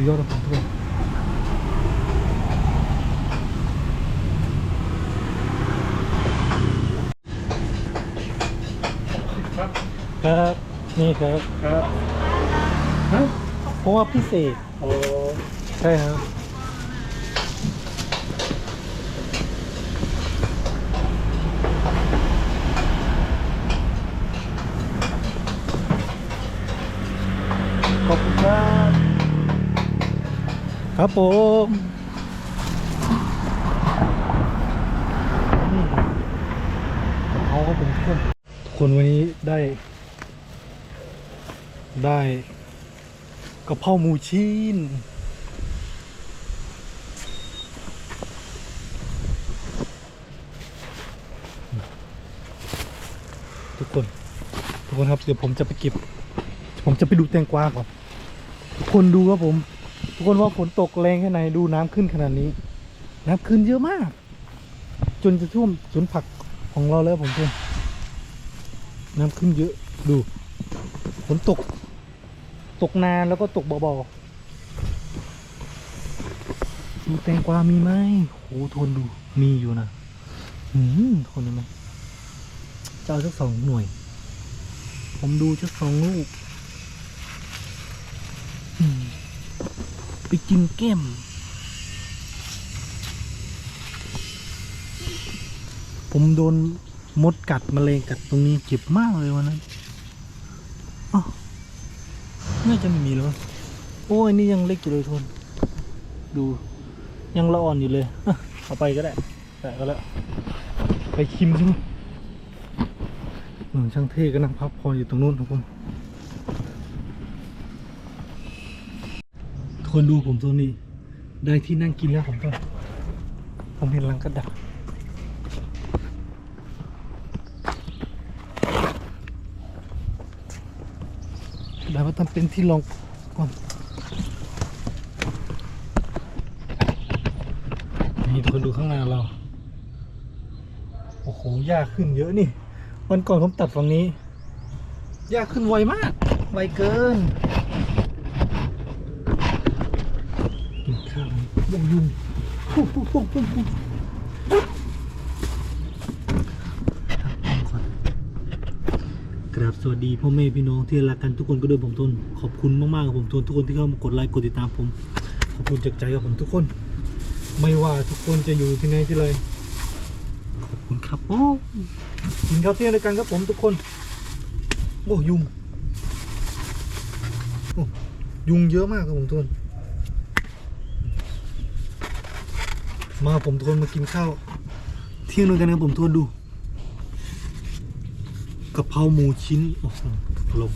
สุดยอดครับทุกคนครับ นี่ครับ ครับฮะเพราะว่าพิเศษ โอ้ใช่ครับ ขอบคุณครับ ครับผมเอาครับผมทุกคนคนวันนี้ได้ ได้กระเพราหมูชิ้นทุกคน ทุกคนครับ เดี๋ยวผมจะไปเก็บ ผมจะไปดูแตงกวาก่อน ทุกคนดูครับผม ทุกคนว่าฝนตกแรงแค่ไหนดูน้ำขึ้นขนาดนี้ น้ำขึ้นเยอะมาก จนจะท่วมสวนผักของเราแล้วผมเพื่อนน้ำขึ้นเยอะดูฝนตก ตกนานแล้วก็ตกเบาๆดูแตงกวามีไหมโหทนดูมีอยู่นะหืมทนได้ไหมเจะเอาสักสองหน่วย ผมดูสักสองลูกอืม ไปกินแก้ม ผมโดนมดกัดมแมลงกัดตรงนี้เจ็บมากเลยวันนั้นอ้าวน่าจะไม่มีแล้วโอ้ยนี่ยังเล็กอยู่เลยทุนดูยังละอ่อนอยู่เลยเอาไปก็ได้แต่ก็แล้ว ไปชิมใช่ไหมหนึ่งช่างเท่ก็นั่งพักพออยู่ตรงนู้นครับผม ทุก คนดูผมตัวนี้ ได้ที่นั่งกินแล้วผมก็ ผมเห็นลังกระดาษเดี๋ยวมาทำเป็นที่รองก่อนนี่คนดูข้างหน้าเรา โอ้โหหญ้าขึ้นเยอะนี่ วันก่อนผมตัดฝั่งนี้หญ้าขึ้นไวมาก ไวเกินข้าว ยังยุงปุ๊บปุ๊บปุ๊บปุ๊บปุ๊บตั้งกล้องก่อนกราบสวัสดีพ่อแม่พี่น้องที่รักกันทุกคนก็ด้วยผมทนขอบคุณมากๆครับผมทนทุกคนที่เข้ามากดไลค์กดติดตามผม ขอบคุณจากใจครับผมทุกคน ไม่ว่าทุกคนจะอยู่ที่ไหนที่ไรขอบคุณครับโอ้กินข้าวเที่ยงด้วยกันครับผมทุกคนโอ้ยุงโอ้ยุงเยอะมากครับผมทุกคน มาผมทวนมากินข้าว เที่ยงด้วยกันนะผมทวนดูกะเพราหมูชิ้นโอ้โหลม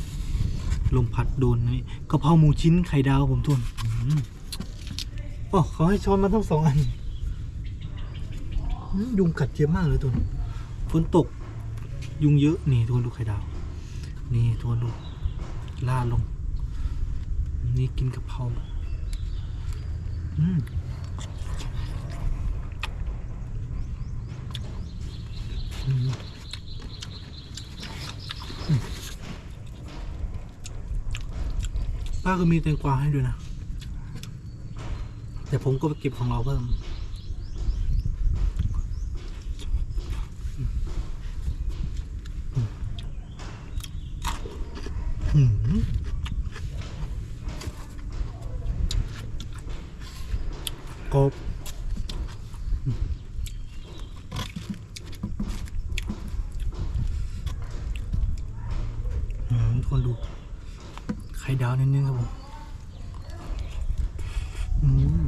ลมพัดโดนนี่กะเพราหมูชิ้นไข่ดาวผมทวนอืมโอ้เขาให้ช้อนมาทั้งสองอันยุงกัดเยอะมากเลยทนฝนตก ยุงเยอะนี่ทวนดูไข่ดาว นี่ทวนดูลาลง นี่กินกะเพราอืม ป้าก็มีแตงกวาให้ด้วยนะ แต่ผมก็ไปเก็บของเราเพิ่ม ทุกคนดู ไข่ดาวนิดนึงครับผมอืม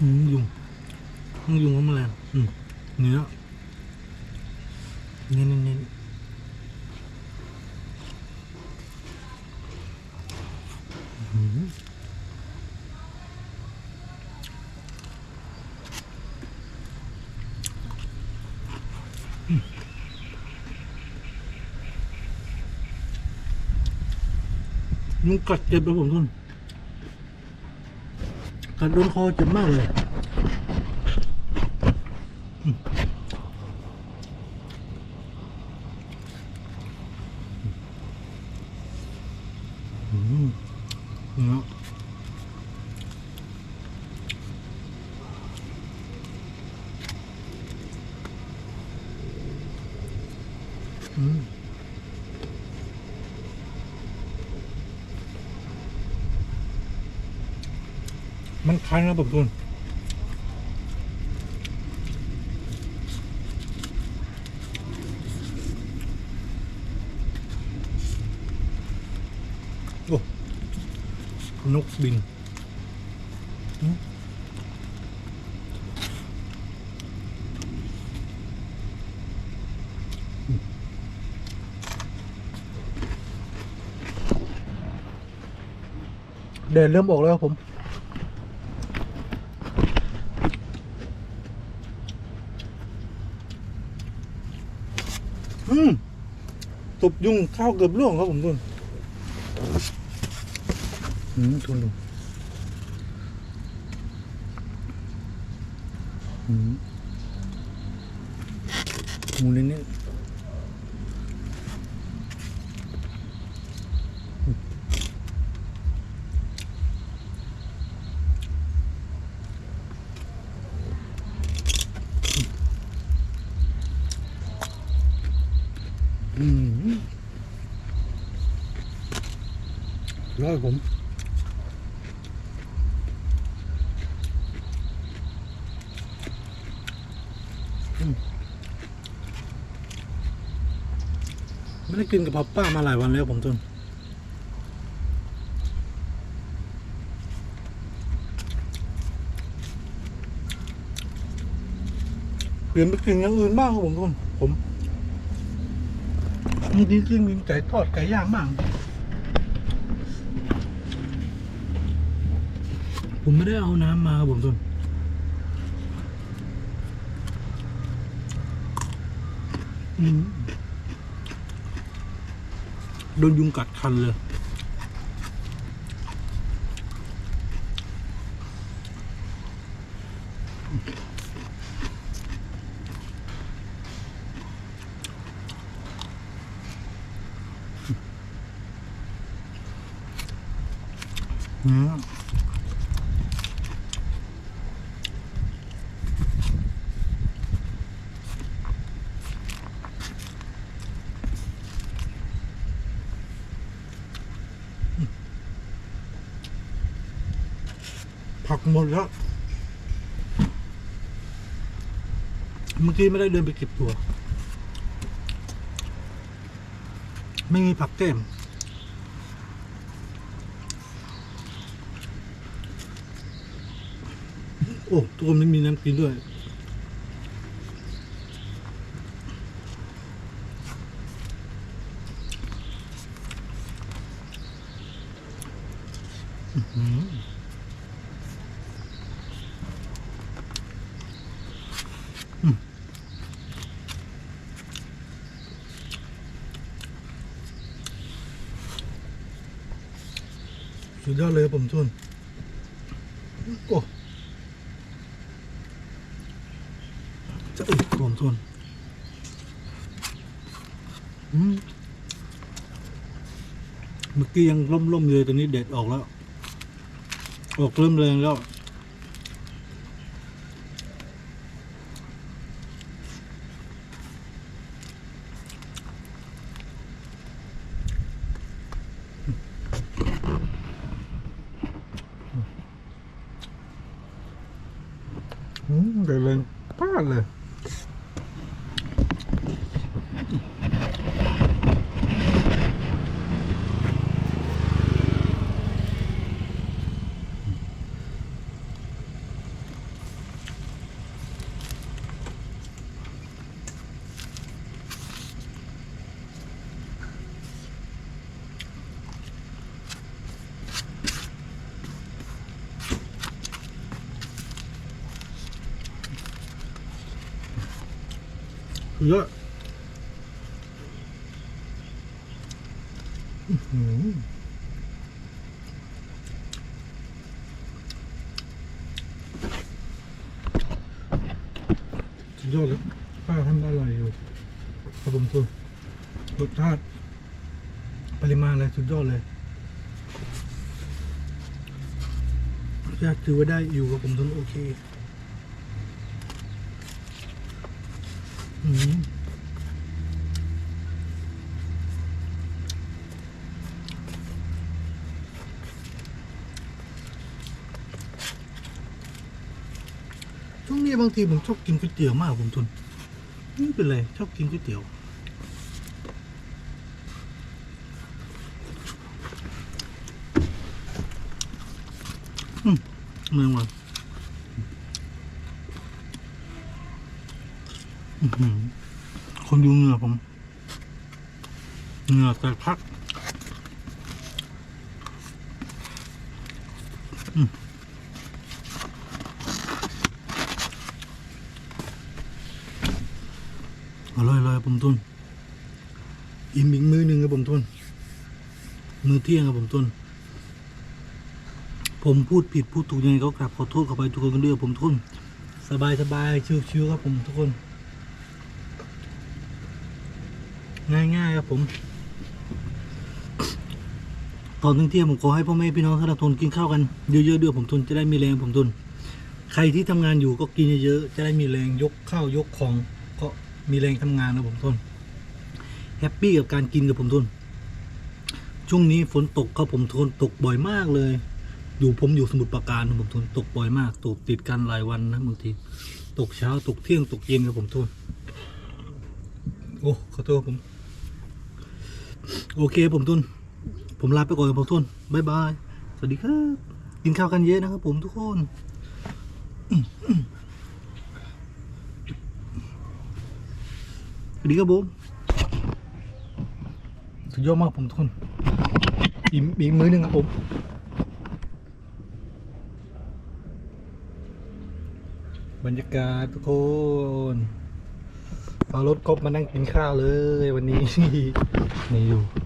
อืมยุงยุงยุงก็มาแล้วอืมเนื้อเน้นเน้น ยุงกัดเจ็บแล้วผมทุนกัดโดนคอเจ็บมากเลย อืมเนื้ออืม มันคล้ายนะผมทุนโอ้นกบินเดินเริ่มออกแล้วครับผม อืม ตบยุงข้าวเกือบล่วงครับผมทุนอืมทุนดูอืมมูลนิธิ ร้อยผมไม่ได้กินกับพับป้ามาหลายวันแล้วผมต้นเปลี่ยนไปกินอย่างอื่นบ้างครับผมต้นผม บางทีกินกินไก่ทอดไก่ย่างบ้างผมไม่ได้เอาน้ำมาครับผมต้นโดนยุงกัดคันเลย หมดแล้วเมื่อกี้ไม่ได้เดินไปเก็บตัว ไม่มีผักแก้มโอ้ตัวมันมีน้ำกินด้วย อื้อหืออืม สุดยอดเลยครับผมทุนโอ้จะอึดผมทนเมื่อกี้ยังล่มๆเลยตอนนี้เด็ดออกแล้ว ออกเริ่มแรงแล้ว เยอะสุดยอดเลยป้าทำได้อร่อยอยู่ครับผมทุนรสชาติปริมาณอะไรสุดยอดเลยรสชาติถือว่าได้อยู่กับผมทนโอเคอืม ช่วงนี้บางทีผมชอบกินก๋วยเตี๋ยวมากผมทุนนี่เป็นไรชอบกินก๋วยเตี๋ยวอืมเมืองว่ะอื้อหือ คนดูเหงื่อผม เหงื่อแตกพักอร่อยเลยผมทุนอิ่มอีกมือหนึ่งครับผมทุนมือเที่ยงครับผมทุนผมพูดผิดพูดถูกยังไงก็กลับขอโทษขอไปทุกคนกันด้วยผมทุนสบายสบายชิวๆครับผมทุกคน ง่ายๆครับผม ตอนเที่ยงผมขอให้พ่อแม่พี่น้องท่านทุนกินข้าวกันเยอะๆด้วยผมทุนจะได้มีแรงผมทุน ใครที่ทำงานอยู่ก็กินเยอะๆจะได้มีแรงยกข้าวยกของ ก็มีแรงทำงานนะผมทุนแฮปปี้กับการกินกับผมทุน ช่วงนี้ฝนตกครับผมทุนตกบ่อยมากเลย อยู่ผมอยู่สมุทรปราการนะผมทุนตกบ่อยมากตกติดกันหลายวันนะบางทีตกเช้าตกเที่ยงตกเย็นครับผมทุนโอ้ขอโทษผม โอเคผมทุน ผมลาไปก่อนผมทุนบายบาย สวัสดีครับ กินข้าวกันเยอะนะครับผมทุกคนสวัสดีครับผมสุดยอดมากผมทุกคนอีกอีกมื้อหนึ่งครับผมบรรยากาศทุกคนเอารถกบมานั่งกินข้าวเลยวันนี้ นี่อยู่